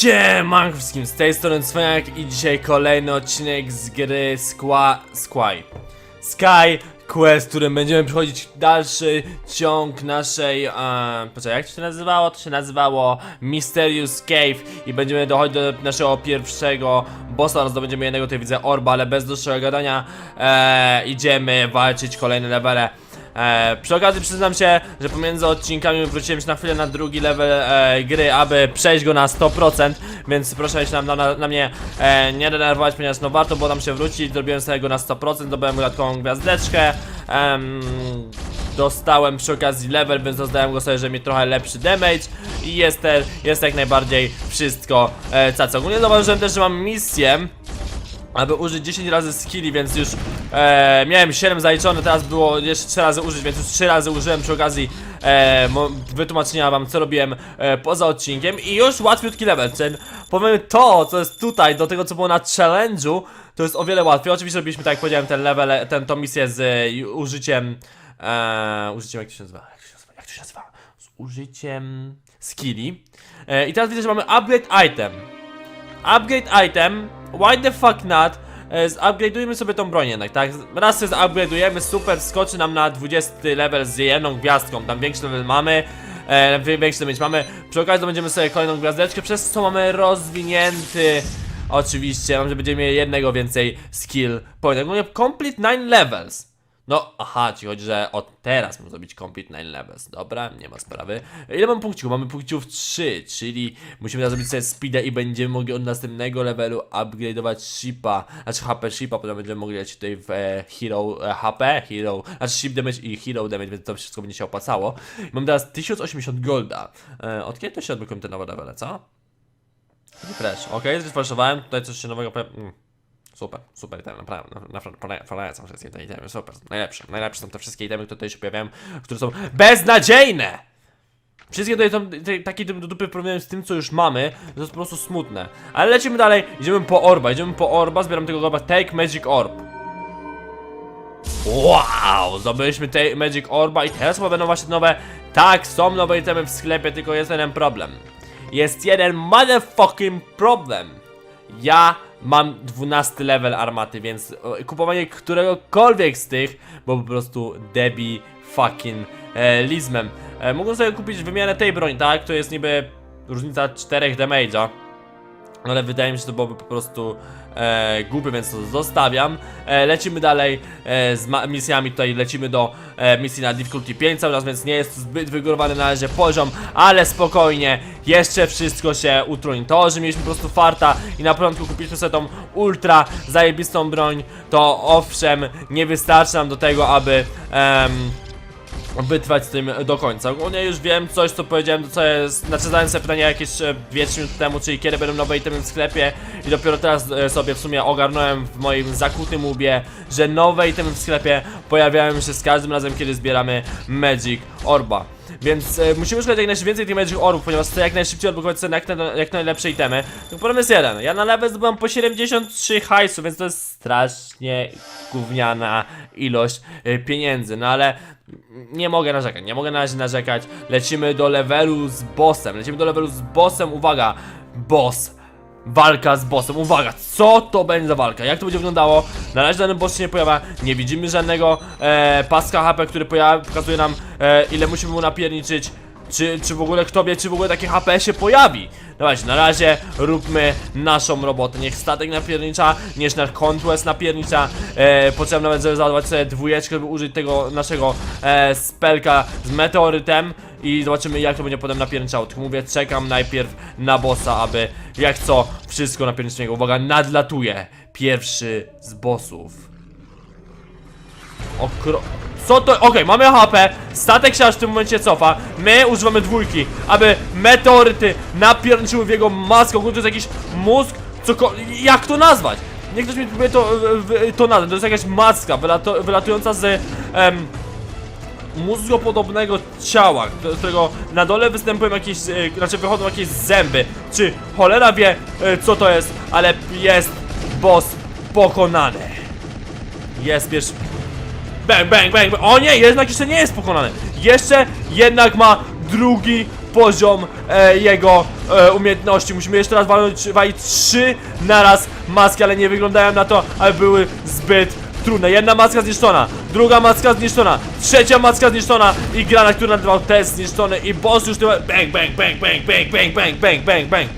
Siemanko wszystkim, z tej strony Cwaniak i dzisiaj kolejny odcinek z gry Squa... Squai Sky Quest, w którym będziemy przechodzić dalszy ciąg naszej... E, poczekaj, jak to się nazywało? To się nazywało Mysterious Cave i będziemy dochodzić do naszego pierwszego bossa. Oraz zdobędziemy jednego, tutaj widzę orba, ale bez dłuższego gadania e, idziemy walczyć kolejne levele E, przy okazji przyznam się, że pomiędzy odcinkami wróciłem się na chwilę na drugi level e, gry, aby przejść go na 100%, więc proszę się nam, na, na mnie e, nie denerwować, ponieważ no warto było nam się wrócić, zrobiłem sobie go na 100%, zdobyłem dodatkową gwiazdeczkę, em, dostałem przy okazji level, więc dozdałem go sobie, żeby mieć trochę lepszy damage i jest, te, jest jak najbardziej wszystko e, cacy. Ogólnie zauważyłem też, że mam misję, aby użyć 10 razy skilli, więc już e, miałem 7 zaliczone, teraz było jeszcze 3 razy użyć, więc już 3 razy użyłem przy okazji e, wytłumaczenia wam co robiłem e, poza odcinkiem. I już łatwiutki level, ten powiem to, co jest tutaj, do tego co było na challenge'u, to jest o wiele łatwiej, oczywiście robiliśmy tak jak powiedziałem ten level, ten, tą misję z e, użyciem, e, użyciem jak to się nazywa, jak to się nazywa, jak to się nazywa, z użyciem skilli. E, i teraz widzę, że mamy upgrade item, Upgrade item, why the fuck not? E, Zupgrade'ujmy sobie tą broń jednak, tak? Raz sobie zupgrade'ujemy, super, skoczy nam na 20 level z jedną gwiazdką, tam większy level mamy, e, wi- większy damage mamy. Przy okazji będziemy sobie kolejną gwiazdeczkę, przez co mamy rozwinięty, oczywiście, mam, że będziemy mieli jednego więcej skill point. Ogólnie complete 9 levels. No, aha, ci chodzi, że od teraz mam zrobić complete 9 levels. Dobra, nie ma sprawy. Ile mam punkcików? Mamy punkcików 3, czyli musimy teraz zrobić sobie speeda i będziemy mogli od następnego levelu upgrade'ować shipa, znaczy HP shipa, potem będziemy mogli lecieć tutaj w e, hero e, HP, hero, znaczy ship damage i hero damage, więc to wszystko będzie się opłacało. Mam teraz 1080 golda. E, od kiedy to się odblokują te nowe levele, co? Refresh, ok, zrefreshowałem, tutaj coś się nowego mm. Super, super item, naprawdę, na- naprawdę pole- polecam wszystkie te itemy, super, najlepsze, najlepsze są te wszystkie itemy, które tutaj się pojawiają, które są beznadziejne! Wszystkie tutaj są te, takie do dupy w porównaniu z tym, co już mamy, to jest po prostu smutne. Ale lecimy dalej, idziemy po orba, idziemy po orba, zbieram tego orba, take magic orb. Wow, zdobyliśmy tej Magic Orba i teraz chyba będą właśnie nowe Tak, są nowe itemy w sklepie, tylko jest jeden problem Jest jeden motherfucking problem Ja mam 12 level armaty, więc kupowanie któregokolwiek z tych Bo po prostu debi fucking e, lizmem e, Mogę sobie kupić wymianę tej broni, tak? To jest niby różnica 4 damage'a ale wydaje mi się, że to byłoby po prostu e, więc to zostawiam. E, lecimy dalej e, z misjami, tutaj lecimy do e, misji na difficulty 5 cały czas, więc nie jest zbyt wygórowany na razie poziom, ale spokojnie, jeszcze wszystko się utrudni. To, że mieliśmy po prostu farta i na początku kupiliśmy sobie tą ultra zajebistą broń, to owszem, nie wystarczy nam do tego, aby... em, wytrwać z tym do końca. Ogólnie już wiem coś, co powiedziałem, co jest, znaczy zadałem sobie pytanie jakieś e, 2-3 minuty temu, czyli kiedy będą nowe itemy w sklepie i dopiero teraz e, sobie w sumie ogarnąłem w moim zakutym łbie, że nowe itemy w sklepie pojawiają się z każdym razem, kiedy zbieramy Magic Orba. Więc e, musimy szukać jak najwięcej tych Magic Orbów, ponieważ chcę jak najszybciej odblokować sobie jak, na, jak najlepsze itemy. To problem jest jeden. Ja na level zdobyłam po 73 hajsu, więc to jest strasznie gówniana ilość e, pieniędzy. No ale nie mogę narzekać, nie mogę na razie narzekać. Lecimy do levelu z bossem. Lecimy do levelu z bossem. Uwaga, boss. Walka z bossem, uwaga, co to będzie za walka? Jak to będzie wyglądało? Na razie dany boss się nie pojawia, nie widzimy żadnego e, paska HP, który pojawia, pokazuje nam e, ile musimy mu napierniczyć czy, czy w ogóle kto wie, czy w ogóle takie HP się pojawi. Dawajcie, na razie róbmy naszą robotę. Niech statek napiernicza, niech nasz conquest napiernicza. E, Potrzebne będzie załadować sobie dwójeczkę, żeby użyć tego naszego e, spelka z meteorytem. I zobaczymy jak to będzie potem napierniczało. Tylko mówię, czekam najpierw na bossa, aby jak co, wszystko napierniczego Uwaga, nadlatuje pierwszy z bossów Okro... Co to? Okej, mamy HP, statek się aż w tym momencie cofa My używamy dwójki, aby meteoryty napierniczyły w jego maskę Ogólnie to jest jakiś mózg, co Jak to nazwać? Niech ktoś mi próbuje to, to nazwać, to jest jakaś maska wylato, wylatująca z em, mózgopodobnego ciała, do którego na dole występują jakieś, e, znaczy wychodzą jakieś zęby. Czy cholera wie e, co to jest, ale jest boss pokonany. Jest pierwszy. Bang, bang, bang, bang. O nie, jednak jeszcze nie jest pokonany. Jeszcze jednak ma drugi poziom e, jego e, umiejętności. Musimy jeszcze raz walnąć, walić trzy naraz maski, ale nie wyglądają na to, aby były zbyt trudne. Jedna maska zniszczona, druga maska zniszczona, trzecia maska zniszczona i granat, który nazywał też zniszczony i boss już tyłem bang, bang, bang, bang, bang, bang, bang, bang, bang,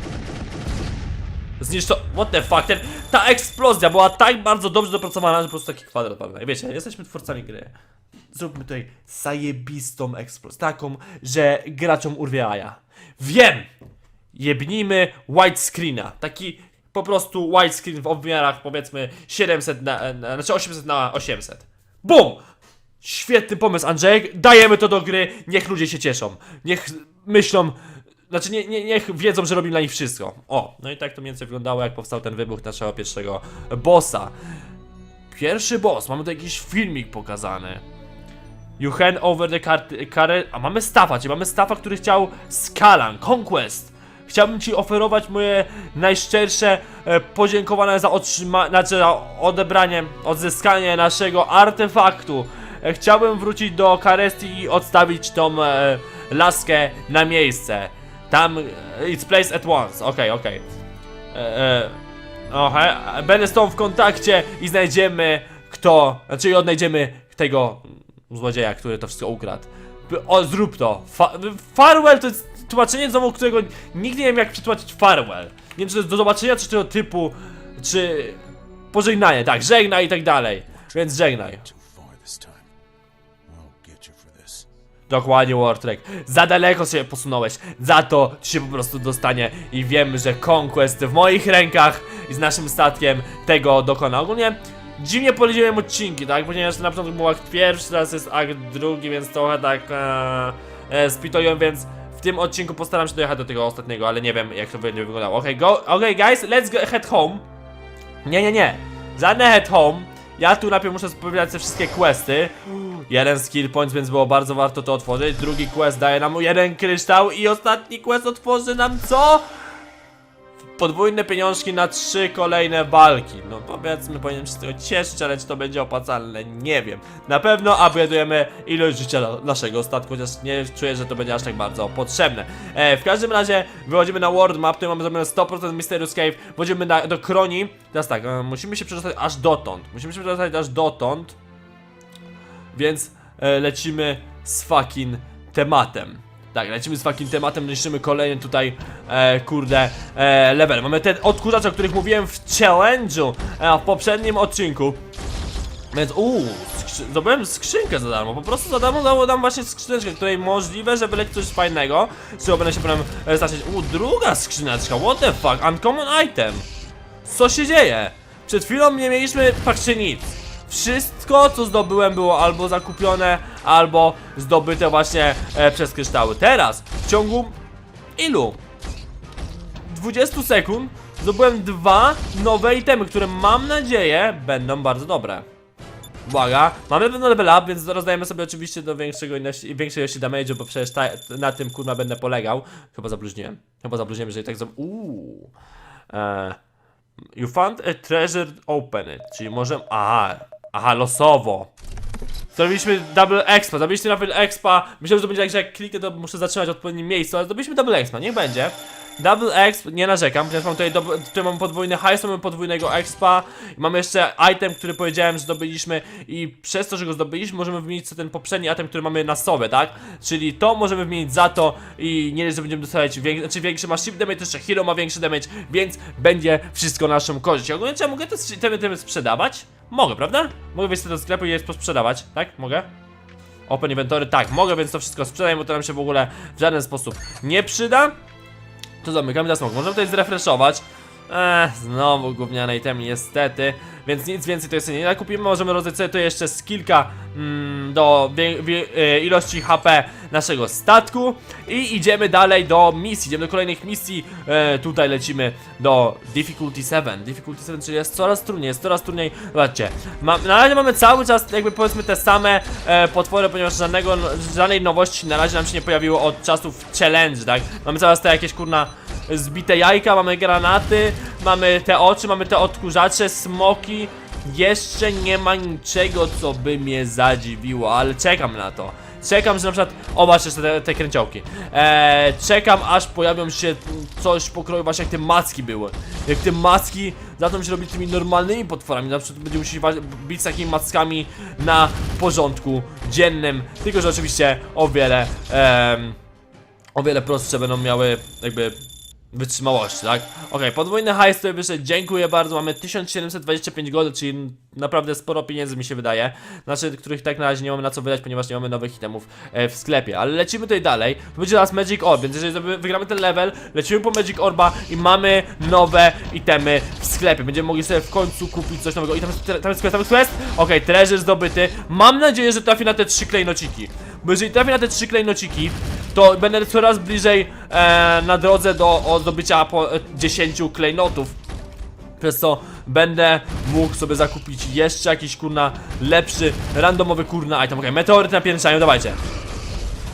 bang. Zniszczo... What the fuck, ten, ta eksplozja była tak bardzo dobrze dopracowana, że po prostu taki kwadrat mamy. Wiecie, jesteśmy twórcami gry. Zróbmy tutaj zajebistą eksplozję, taką, że graczom urwie jaja. Wiem! Jebnijmy widescreena, taki po prostu widescreen w obmiarach powiedzmy 700 na, na, znaczy 800 na 800. BUM! Świetny pomysł Andrzejek, dajemy to do gry, niech ludzie się cieszą. Niech myślą, znaczy nie, nie, niech wiedzą, że robimy dla nich wszystko. O, no i tak to mniej więcej wyglądało jak powstał ten wybuch naszego pierwszego bossa. Pierwszy boss, mamy tu jakiś filmik pokazany. You hand over the carrot, a mamy Staffa, czyli mamy Staffa, który chciał Skalan, Conquest. Chciałbym ci oferować moje najszczersze e, podziękowania za otrzyma, znaczy za odebranie, odzyskanie naszego artefaktu. E, chciałbym wrócić do Karesti i odstawić tą e, laskę na miejsce. Tam, e, it's placed at once, okej, okej. E, e, Ohe, będę z tą w kontakcie i znajdziemy kto, znaczy odnajdziemy tego złodzieja, który to wszystko ukradł. O, zrób to. Fa farewell to jest tłumaczenie znowu, którego nigdy nie wiem jak przetłumaczyć farewell. Nie wiem czy to jest do zobaczenia, czy tego typu, czy pożegnanie, tak, żegnaj i tak dalej. Więc żegnaj. Dokładnie, Wartrek. Za daleko się posunąłeś. Za to ci się po prostu dostanie. I wiem, że Conquest w moich rękach i z naszym statkiem tego dokona. Ogólnie dziwnie podzieliłem odcinki, tak? Ponieważ na początku był akt pierwszy, teraz jest akt drugi, więc trochę tak e, e, spituję, więc w tym odcinku postaram się dojechać do tego ostatniego, ale nie wiem jak to będzie wyglądało. Okej, go, okej guys, let's go head home. Nie, nie, nie. Żadne head home. Ja tu najpierw muszę spowiadać te wszystkie questy. Jeden skill points, więc było bardzo warto to otworzyć. Drugi quest daje nam jeden kryształ i ostatni quest otworzy nam co? Podwójne pieniążki na trzy kolejne walki. No powiedzmy, powinienem się z tego cieszyć, ale czy to będzie opłacalne, nie wiem. Na pewno upgrade'ujemy ilość życia na- naszego statku, chociaż nie czuję, że to będzie aż tak bardzo potrzebne. E, w każdym razie wychodzimy na world map, tutaj mamy zrobione 100% Mysterious Cave, wchodzimy na, do Kroni. Teraz tak, e, musimy się przedostać aż dotąd. Musimy się przedostać aż dotąd. Więc e, lecimy z fucking tematem. Tak, lecimy z fucking tematem, niszczymy kolejny tutaj, e, kurde, e, level. Mamy ten odkurzacz, o których mówiłem w challenge'u, e, w poprzednim odcinku. Więc, uuu, skrzy skrzynkę za darmo, po prostu za darmo dało nam właśnie skrzyneczkę, której możliwe, że wyleci coś fajnego, z będę się potem e, zacząć. Uuu, druga skrzyneczka, what the fuck, uncommon item. Co się dzieje? Przed chwilą nie mieliśmy praktycznie nic. Wszystko, co zdobyłem, było albo zakupione, albo zdobyte właśnie e, przez kryształy. Teraz, w ciągu ilu? 20 sekund zdobyłem dwa nowe itemy, które mam nadzieję będą bardzo dobre. Uwaga, mamy pewno level up, więc rozdajemy sobie oczywiście do większego ilości, większej ilości damage'u, bo przecież ta, na tym kurwa będę polegał. Chyba zabluźniłem. Chyba zabluźniłem, że i tak zrobię. Uuu. E, you found a treasure, open it. Czyli może. Aha, aha, losowo. Zrobiliśmy double expa, zrobiliśmy double expa. Myślałem, że to będzie tak, że jak kliknę, to muszę zatrzymać w odpowiednim miejscu, ale zrobiliśmy double expa, niech będzie. Double exp, nie narzekam, ponieważ mam tutaj, tutaj mamy podwójny hajs, mamy podwójnego expa. I mamy jeszcze item, który powiedziałem, że zdobyliśmy i przez to, że go zdobyliśmy, możemy wymienić sobie ten poprzedni item, który mamy na sobie, tak? Czyli to możemy wymienić za to i nie że będziemy dostawać większy, znaczy większy ma ship damage, jeszcze hero ma większy damage, więc będzie wszystko naszą korzyść. Ogólnie czy ja mogę te itemy, itemy sprzedawać? Mogę, prawda? Mogę wejść do sklepu i je posprzedawać, tak? Mogę? Open inventory, tak, mogę, więc to wszystko sprzedaję, bo to nam się w ogóle w żaden sposób nie przyda. To zamykamy teraz. Możemy tutaj zrefreshować. Eee, znowu gówniane itemy niestety, więc nic więcej to jest nie nakupimy. Możemy rozdać sobie jeszcze z kilka mm, do wie, wie, e, ilości HP naszego statku i idziemy dalej do misji, idziemy do kolejnych misji. E, tutaj lecimy do Difficulty 7. Difficulty 7, czyli jest coraz trudniej, jest coraz trudniej. Zobaczcie, ma, na razie mamy cały czas jakby powiedzmy te same e, potwory, ponieważ żadnego, żadnej nowości na razie nam się nie pojawiło od czasów challenge, tak? Mamy coraz te jakieś kurna zbite jajka, mamy granaty, mamy te oczy, mamy te odkurzacze, smoki. Jeszcze nie ma niczego, co by mnie zadziwiło, ale czekam na to. Czekam, że na przykład, o masz jeszcze te, te kręciołki eee, Czekam, aż pojawią się coś pokroju właśnie jak te macki były Jak te macki zaczną się robić tymi normalnymi potworami Na przykład będziemy musieli bić z takimi mackami na porządku dziennym Tylko, że oczywiście o wiele em, o wiele prostsze będą miały jakby wytrzymałości, tak? Okej, podwójny hajs tutaj wyszedł, dziękuję bardzo, mamy 1725 gold, czyli naprawdę sporo pieniędzy mi się wydaje, znaczy, których tak na razie nie mamy na co wydać, ponieważ nie mamy nowych itemów e, w sklepie, ale lecimy tutaj dalej, będzie teraz Magic Orb, więc jeżeli sobie wygramy ten level, lecimy po Magic Orba i mamy nowe itemy w sklepie, będziemy mogli sobie w końcu kupić coś nowego. I tam jest, quest, tam jest quest, okej, treasure zdobyty, mam nadzieję, że trafi na te trzy klejnociki, bo jeżeli trafi na te trzy klejnociki, to będę coraz bliżej e, na drodze do zdobycia po e, 10 klejnotów. Przez co będę mógł sobie zakupić jeszcze jakiś kurna lepszy, randomowy kurna item. Okej, meteoryty napierniczają, dawajcie.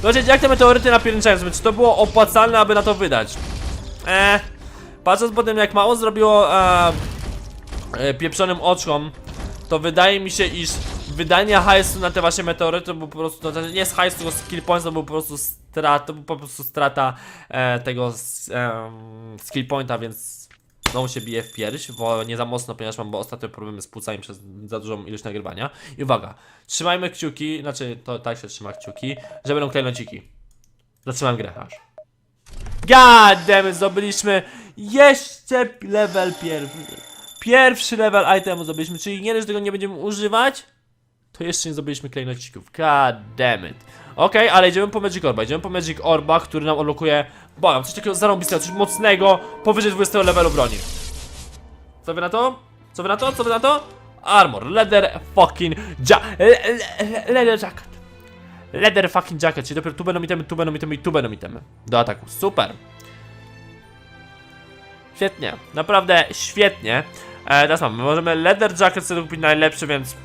Zobaczcie, jak te meteoryty napierniczają sobie, czy to było opłacalne, aby na to wydać? Eee, patrząc po tym, jak mało zrobiło e, e, pieprzonym oczkom, to wydaje mi się, iż wydanie hajsu na te właśnie meteoryty to był po prostu, to nie jest hajs, tylko skill points, to był po prostu strata, to był po prostu strata e, tego em, skill pointa, więc znowu się bije w pierś, bo nie za mocno, ponieważ mam ostatnio problemy z płucami przez za dużą ilość nagrywania. I uwaga, trzymajmy kciuki, znaczy to tak się trzyma kciuki, że będą klejnociki. Zatrzymam grę aż. God damn it, zdobyliśmy jeszcze level pierwszy. Pierwszy level itemu zdobyliśmy, czyli nie dość, tego nie będziemy używać, to jeszcze nie zdobyliśmy klejnocików. God damn it. Okej, ale idziemy po Magic Orba. Idziemy po Magic Orba, który nam odblokuje. Błagam, coś takiego zarąbistego, coś mocnego, powyżej 20 levelu broni. Co wy na to? Co wy na to? Co wy na to? Armor, leather fucking ja le- le- leather jacket. Leather fucking jacket, czyli dopiero tu będą itemy, tu będą itemy i tu będą itemy. Do ataku, super. Świetnie, naprawdę świetnie. E, teraz mamy, możemy leather jacket sobie kupić najlepszy, więc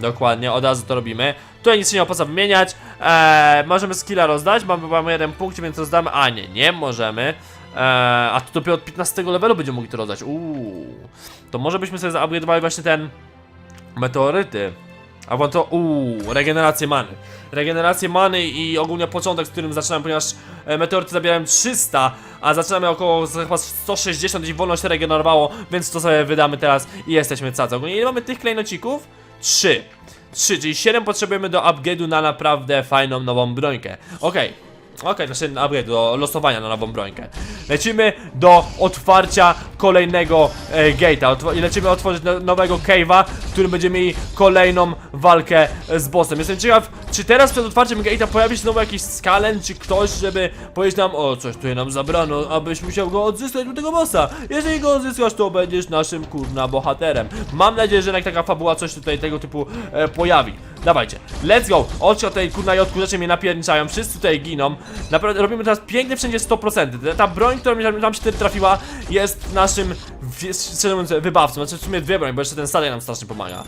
Dokładnie, od razu to robimy. Tutaj nic się nie opłaca wymieniać. Eee, możemy skilla rozdać, mamy, mamy jeden punkt, więc rozdamy. A nie, nie możemy. Eee, a tu dopiero od 15 levelu będziemy mogli to rozdać. Uuu. To może byśmy sobie zaupgrade'owali właśnie ten meteoryty. Albo to, uuu, regenerację many. Regenerację many i ogólnie początek, z którym zaczynamy, ponieważ e, meteoryty zabierają 300, a zaczynamy około chyba 160 i wolno się regenerowało, więc to sobie wydamy teraz i jesteśmy cacy. Ogólnie ile mamy tych klejnocików? 3. 3, czyli 7 potrzebujemy do upgrade'u na naprawdę fajną nową brońkę. Okej. Okej, znaczy na upgrade, do losowania na nową brońkę. Lecimy do otwarcia kolejnego e, gate'a. I lecimy otworzyć no, nowego cave'a, w którym będziemy mieli kolejną walkę z bossem. Jestem ciekaw, czy teraz przed otwarciem gate'a pojawi się znowu jakiś skalen, czy ktoś, żeby powiedzieć nam, o coś tutaj nam zabrano, abyś musiał go odzyskać do tego bossa. Jeżeli go odzyskasz, to będziesz naszym kurna bohaterem. Mam nadzieję, że jednak taka fabuła coś tutaj tego typu e, pojawi. Dawajcie, let's go! Oczy od tej kurna i odkurzacze mnie napierniczają, wszyscy tutaj giną. Naprawdę robimy teraz pięknie wszędzie 100%. Ta- broń, która mi tam- się trafiła, jest naszym, szczerze mówiąc, wybawcą. Znaczy w sumie dwie broń, bo jeszcze ten stadion nam strasznie pomaga.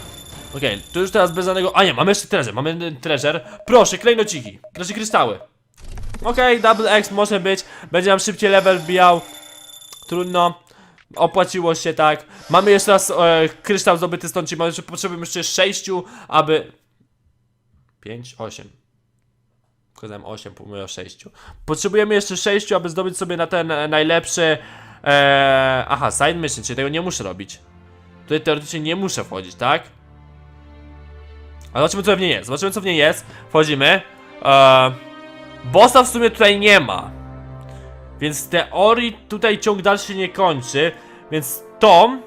Okej, to już teraz bez żadnego... A nie, mamy jeszcze treasure, mamy treasure. Proszę, klejnociki, znaczy kryształy. Okej, double X może być, będzie nam szybciej level wbijał. Trudno. Opłaciło się tak. Mamy jeszcze raz e, kryształ zdobyty stąd, czyli potrzebujemy jeszcze 6, aby 5, 8. Pokazałem 8, pomyliłem o 6. Potrzebujemy jeszcze 6, aby zdobyć sobie na ten e, najlepszy. E, aha, side mission, czyli tego nie muszę robić. Tutaj teoretycznie nie muszę wchodzić, tak? Ale zobaczymy co w niej jest. Zobaczymy co w niej jest. Wchodzimy. E, bossa w sumie tutaj nie ma. Więc teorii tutaj ciąg dalszy nie kończy. Więc to.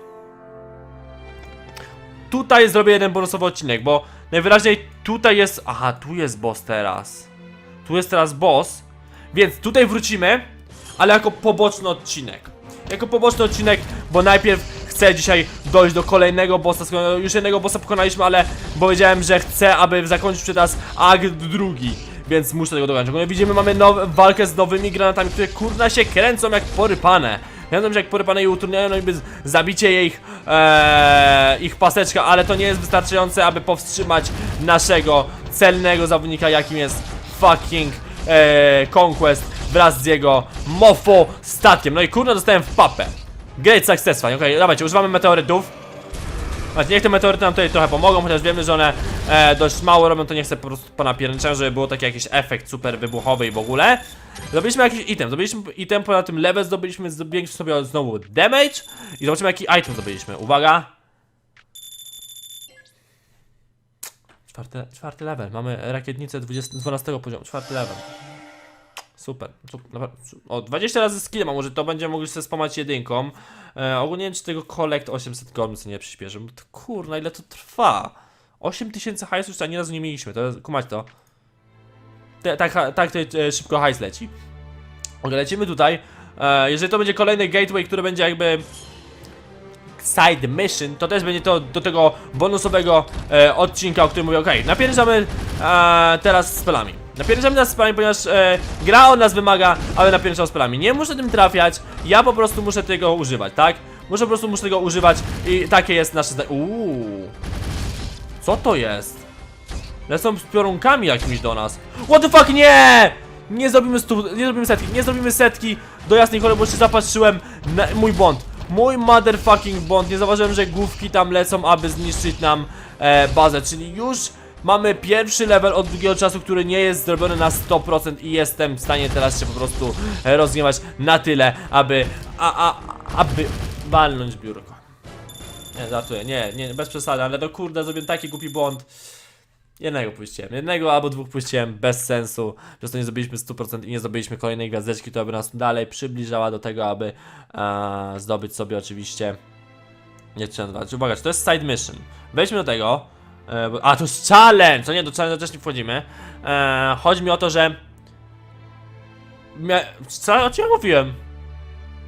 Tutaj zrobię jeden bonusowy odcinek, bo najwyraźniej tutaj jest. Aha, tu jest boss teraz. Tu jest teraz boss. Więc tutaj wrócimy, ale jako poboczny odcinek. Jako poboczny odcinek, bo najpierw chcę dzisiaj dojść do kolejnego bossa. Już jednego bossa pokonaliśmy, ale powiedziałem, że chcę, aby zakończyć teraz akt drugi. Więc muszę tego dokończyć. Jak widzimy, mamy now, walkę z nowymi granatami, które kurna się kręcą jak porypane. Kręcą się jak porypane i utrudniają no niby zabicie ich, ee, ich paseczka, ale to nie jest wystarczające, aby powstrzymać naszego celnego zawodnika, jakim jest fucking e, Conquest wraz z jego mofo statkiem. No i kurna dostałem w papę. Great success. Okej, dawajcie, używamy meteorytów. Znaczy, niech te meteoryty nam tutaj trochę pomogą, chociaż wiemy, że one e, dość mało robią, to nie chcę po prostu ponapierniczać, żeby było taki jakiś efekt super wybuchowy i w ogóle. Zdobyliśmy jakiś item, zdobyliśmy item, poza tym level zdobyliśmy, zdobyliśmy sobie znowu damage i zobaczymy jaki item zdobyliśmy. Uwaga! Czwarty, czwarty level, mamy rakietnicę 20, 12 poziomu, czwarty level. Super, O, 20 razy skill mam, może to będziemy mogli sobie spamać jedynką. E, ogólnie czy tego collect 800 gold sobie nie przyspieszy. kurna, ile to trwa? 8000 hajsu już ani razu nie mieliśmy, to kumać to. Tak, tak e, szybko hajs leci. Ok, lecimy tutaj. E, jeżeli to będzie kolejny gateway, który będzie jakby side mission, to też będzie to do tego bonusowego e, odcinka, o którym mówię, okej, napierdzamy e, teraz spelami. Napierdzamy teraz spelami, ponieważ e, gra od nas wymaga, aby napierdzał spelami. Nie muszę tym trafiać, ja po prostu muszę tego używać, tak? Muszę po prostu muszę tego używać i takie jest nasze zda- Uuu. Co to jest? Lecą z piorunkami jakimiś do nas. What the fuck, nie! Nie zrobimy stu, nie zrobimy setki, nie zrobimy setki do jasnej cholery, bo się zapatrzyłem na mój błąd. Mój motherfucking błąd, nie zauważyłem, że główki tam lecą, aby zniszczyć nam e, bazę, czyli już mamy pierwszy level od długiego czasu, który nie jest zrobiony na 100% i jestem w stanie teraz się po prostu e, rozgniewać na tyle, aby, a, a, aby walnąć biurko. Nie, żartuję, nie, nie, bez przesady, ale to kurde, zrobiłem taki głupi błąd. Jednego puściłem, jednego albo dwóch puściłem bez sensu, przez to nie zrobiliśmy 100% i nie zdobyliśmy kolejnej gwiazdeczki, która by nas dalej przybliżała do tego, aby e, zdobyć sobie oczywiście nie trzeba. Uwaga, to jest side mission? Wejdźmy do tego. E, a, to jest challenge! To nie, do challenge też nie wchodzimy. E, chodzi mi o to, że... Mia... Co, o czym ja mówiłem?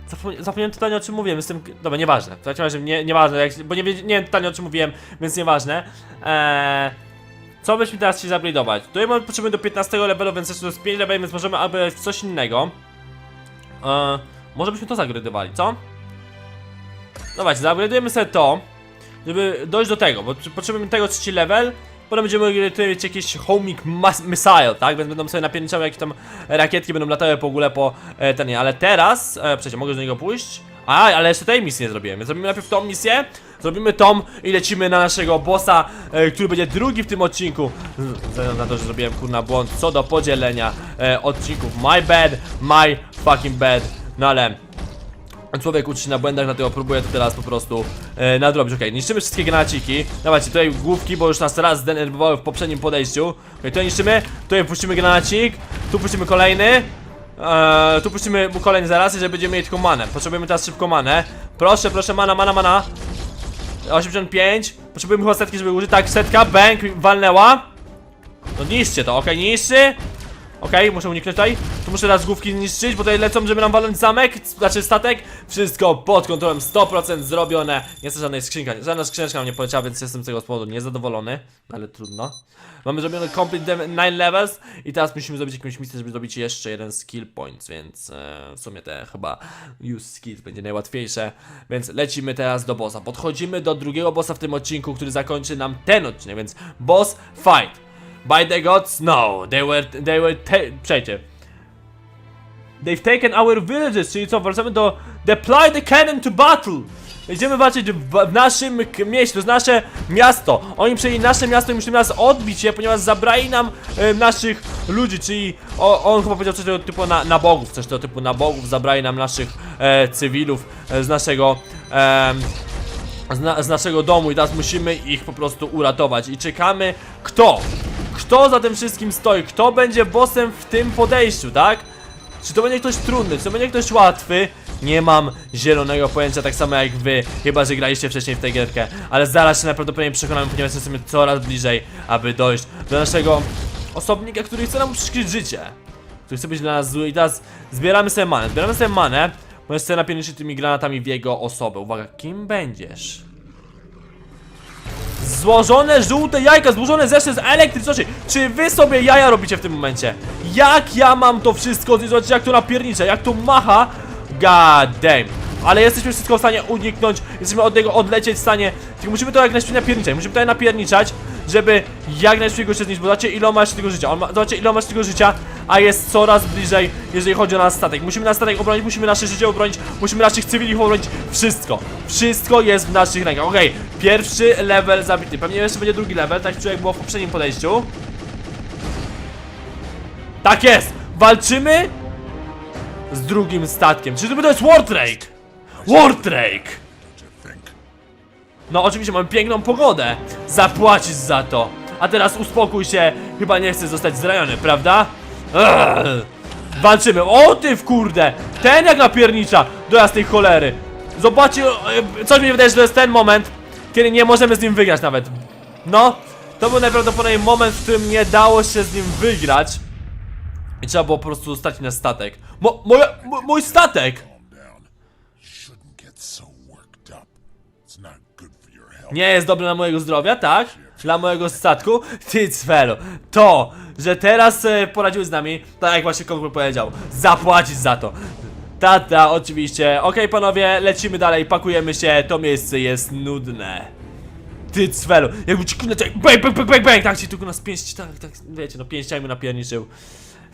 Zapomnie, zapomniałem totalnie o czym mówiłem, jestem... Dobra, nieważne. W takim razie nie, nieważne, jak, bo nie, nie wiem totalnie o czym mówiłem, więc nieważne. Eee, co byśmy teraz chcieli upgrade'ować? Tutaj mamy potrzebujemy do 15 levelu, więc jeszcze to jest 5 leveli, więc możemy w coś innego. Eee, może byśmy to zagradowali, co? Dawajcie, zaupgrade'ujemy sobie to, żeby dojść do tego, bo potrzebujemy tego trzeci level, potem będziemy mieć jakieś homing missile, tak? Więc będą sobie napierniczały jakieś tam rakietki, będą latały po ogóle po e, ten, ale teraz, e, przecież mogę do niego pójść? A, ale jeszcze tej misji nie zrobiłem, zrobimy najpierw tą misję, zrobimy tą i lecimy na naszego bossa, e, który będzie drugi w tym odcinku, ze na to, że zrobiłem kurna błąd. Co do podzielenia e, odcinków, my bad, my fucking bad, no ale Człowiek uczy się na błędach, dlatego próbuję to teraz po prostu e, nadrobić. Okej, niszczymy wszystkie granaciki. Dawajcie, tutaj główki, bo już nas raz zdenerwowały w poprzednim podejściu. Okej, tutaj niszczymy, tutaj puścimy granacik, tu puścimy kolejny. E, tu puścimy mu kolejny zaraz, jeżeli będziemy mieli tylko manę. Potrzebujemy teraz szybko manę. Proszę, proszę, mana, mana, mana. 85. Potrzebujemy chyba setki, żeby użyć. Tak, setka, bank, walnęła. No niszcie to, okej, niszczy. Okej, muszę uniknąć tutaj. Tu muszę raz główki zniszczyć, bo tutaj lecą, żeby nam walnąć zamek, znaczy statek. Wszystko pod kontrolą, 100% zrobione. Nie chcę żadnej skrzynka, żadna skrzyneczka nam nie poleciała, więc jestem z tego powodu niezadowolony. Ale trudno. Mamy zrobione complete 9 levels i teraz musimy zrobić jakąś misję, żeby zrobić jeszcze jeden skill point, więc e, w sumie te chyba use skills będzie najłatwiejsze. Więc lecimy teraz do bossa. Podchodzimy do drugiego bossa w tym odcinku, który zakończy nam ten odcinek, więc boss fight. By the gods, no, they were, they were, przejdzie. They've taken our villages, czyli co, wracamy do Deploy the cannon to battle! Będziemy walczyć w, w naszym mieście, to jest nasze miasto. Oni przejęli nasze miasto i musimy nas odbić je, ponieważ zabrali nam e, naszych ludzi, czyli o, on chyba powiedział coś tego typu na, na bogów, coś tego typu na bogów, zabrali nam naszych e, cywilów e, z naszego... em, z, na, z naszego domu i teraz musimy ich po prostu uratować i czekamy kto? Kto za tym wszystkim stoi? Kto będzie bossem w tym podejściu, tak? Czy to będzie ktoś trudny, czy to będzie ktoś łatwy? Nie mam zielonego pojęcia, tak samo jak wy, chyba że graliście wcześniej w tę gierkę, ale zaraz się najprawdopodobniej przekonamy, ponieważ jesteśmy coraz bliżej, aby dojść do naszego osobnika, który chce nam przykryć życie, który chce być dla nas zły i teraz zbieramy sobie manę, zbieramy sobie manę, bo chcę napierniczyć tymi granatami w jego osobę. Uwaga, kim będziesz? Złożone żółte jajka, złożone zresztą z elektryczności. Czy wy sobie jaja robicie w tym momencie? Jak ja mam to wszystko? Zobaczcie jak to napiernicza, jak to macha. God damn. Ale jesteśmy wszystko w stanie uniknąć, jesteśmy od niego odlecieć w stanie. Tylko musimy to jak najszybciej napierniczać. Musimy tutaj napierniczać, żeby jak najszybciej go zniszczyć. Bo zobaczcie ile on ma jeszcze tego życia. On ma, zobaczcie ile on ma jeszcze tego życia. a jest coraz bliżej, jeżeli chodzi o nasz statek. Musimy nasz statek obronić, musimy nasze życie obronić, musimy naszych cywilów obronić. Wszystko, wszystko jest w naszych rękach. Okej, pierwszy level zabity. Pewnie jeszcze będzie drugi level, tak jak było w poprzednim podejściu. Tak jest! Walczymy z drugim statkiem. Czy to jest Wardrake? Wardrake! No oczywiście mamy piękną pogodę. Zapłacisz za to. A teraz uspokój się. Chyba nie chcesz zostać zraniony, prawda? Walczymy. O ty w kurde! Ten jak napiernicza do jasnej cholery. Zobaczcie, e, coś mi wydaje, że to jest ten moment, kiedy nie możemy z nim wygrać nawet. No, to był najprawdopodobniej moment, w którym nie dało się z nim wygrać. I trzeba było po prostu stać na statek. Mo, moja, mo, mój statek! Nie jest dobry dla mojego zdrowia, tak? Dla mojego statku? Ty cwelu, to, że teraz e, poradziłeś z nami, tak jak właśnie Konkur powiedział, zapłacić za to. Tata, oczywiście. Okej, panowie, lecimy dalej, pakujemy się, to miejsce jest nudne. Ty cwelu, jakby ci kurde, tak, bang, bang, bang, bang, bang, tak ci tylko nas pięści, tak, tak, wiecie, no pięściami napierniczył.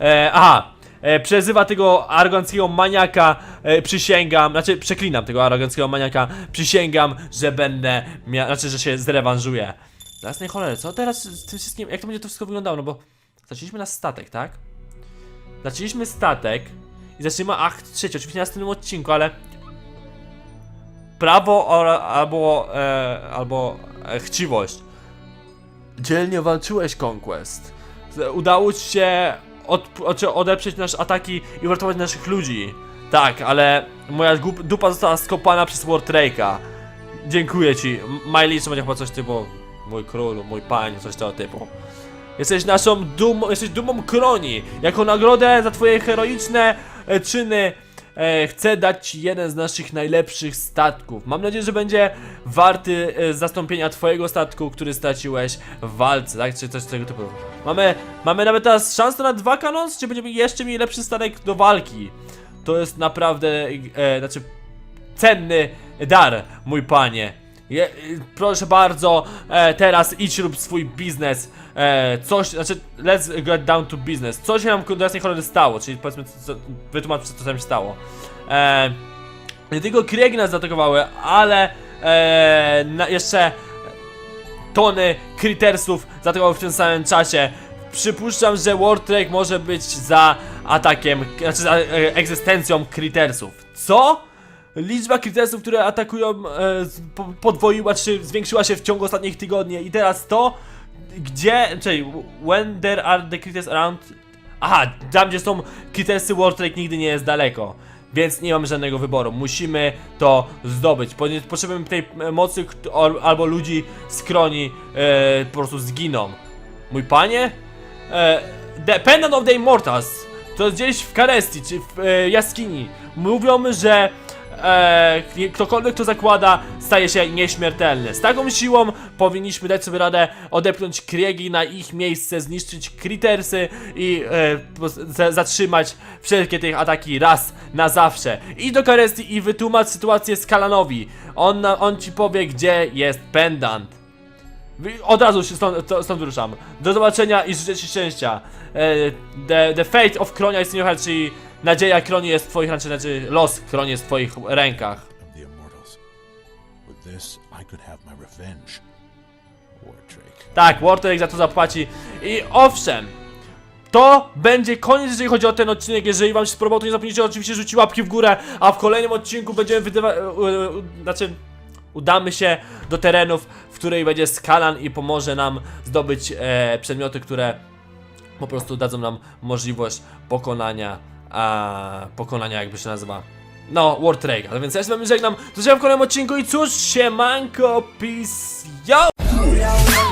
E, aha, e, przezywa tego aroganckiego maniaka, e, przysięgam, znaczy przeklinam tego aroganckiego maniaka, przysięgam, że będę miał, znaczy, że się zrewanżuję. Jasnej cholery, co teraz z tym wszystkim, jak to będzie to wszystko wyglądało, no bo zaczęliśmy na statek, tak? Zaczęliśmy statek i zaczniemy akt trzeci, oczywiście na następnym odcinku, ale prawo ora- albo, e, albo e, chciwość. Dzielnie walczyłeś, Conquest. Udało ci się od, od, odeprzeć nasze ataki i uratować naszych ludzi. Tak, ale moja dupa została skopana przez Wardrake'a. Dziękuję ci. Miley, będzie chyba coś typu mój królu, mój panie, coś tego typu. Jesteś naszą dumą, jesteś dumą kroni. Jako nagrodę za twoje heroiczne e, czyny e, chcę dać ci jeden z naszych najlepszych statków. Mam nadzieję, że będzie warty e, zastąpienia twojego statku, który straciłeś w walce, tak? Czy coś tego typu. Mamy, mamy nawet teraz szansę na dwa kanons, czy będziemy jeszcze mieli lepszy statek do walki. To jest naprawdę, e, znaczy cenny dar, mój panie. Je, proszę bardzo, e, teraz idź rób swój biznes. E, coś, znaczy, let's get down to business. Co się nam jasnej cholery stało? Czyli powiedzmy, co, wytłumacz, co tam się stało. E, nie tylko Kriegi nas zaatakowały, ale e, na, jeszcze tony Crittersów zaatakowały w tym samym czasie. Przypuszczam, że Wardrake może być za atakiem, znaczy za e, egzystencją Crittersów. Co? Liczba Crittersów, które atakują, e, podwoiła czy zwiększyła się w ciągu ostatnich tygodni i teraz to, gdzie, czyli when there are the Critters around, aha, tam gdzie są Crittersy, Wardrake nigdy nie jest daleko. Więc nie mamy żadnego wyboru. Musimy to zdobyć. Potrzebujemy tej e, mocy, albo ludzi z kroni e, po prostu zginą. Mój panie? E, the Pendant of the Immortals. To jest gdzieś w Karesti, czy w e, jaskini. Mówią, że e, ktokolwiek to zakłada, staje się nieśmiertelny. Z taką siłą powinniśmy dać sobie radę odepchnąć Kriegi na ich miejsce, zniszczyć Crittersy i e, zatrzymać wszelkie tych ataki raz na zawsze. I do Karesti i wytłumacz sytuację Skalanowi. On, on ci powie, gdzie jest pendant. Od razu się stąd, to- stąd wyruszam. Do zobaczenia i życzę ci szczęścia. E, the, the fate of Kronia is in czyli nadzieja Kroni jest w twoich rękach, znaczy los Kroni jest w twoich rękach. Tak, Wartek za to zapłaci. I owszem, to będzie koniec, jeżeli chodzi o ten odcinek. Jeżeli wam się spodobał, to nie zapomnijcie oczywiście rzucić łapki w górę, a w kolejnym odcinku będziemy wydawać, znaczy udamy się do terenów, w której będzie Skalan i pomoże nam zdobyć e, przedmioty, które po prostu dadzą nam możliwość pokonania, a pokonania jakby się nazywa. No, World Trade, ale więc ja się z wami żegnam, do zobaczenia w kolejnym odcinku i cóż, siemanko, peace, yo!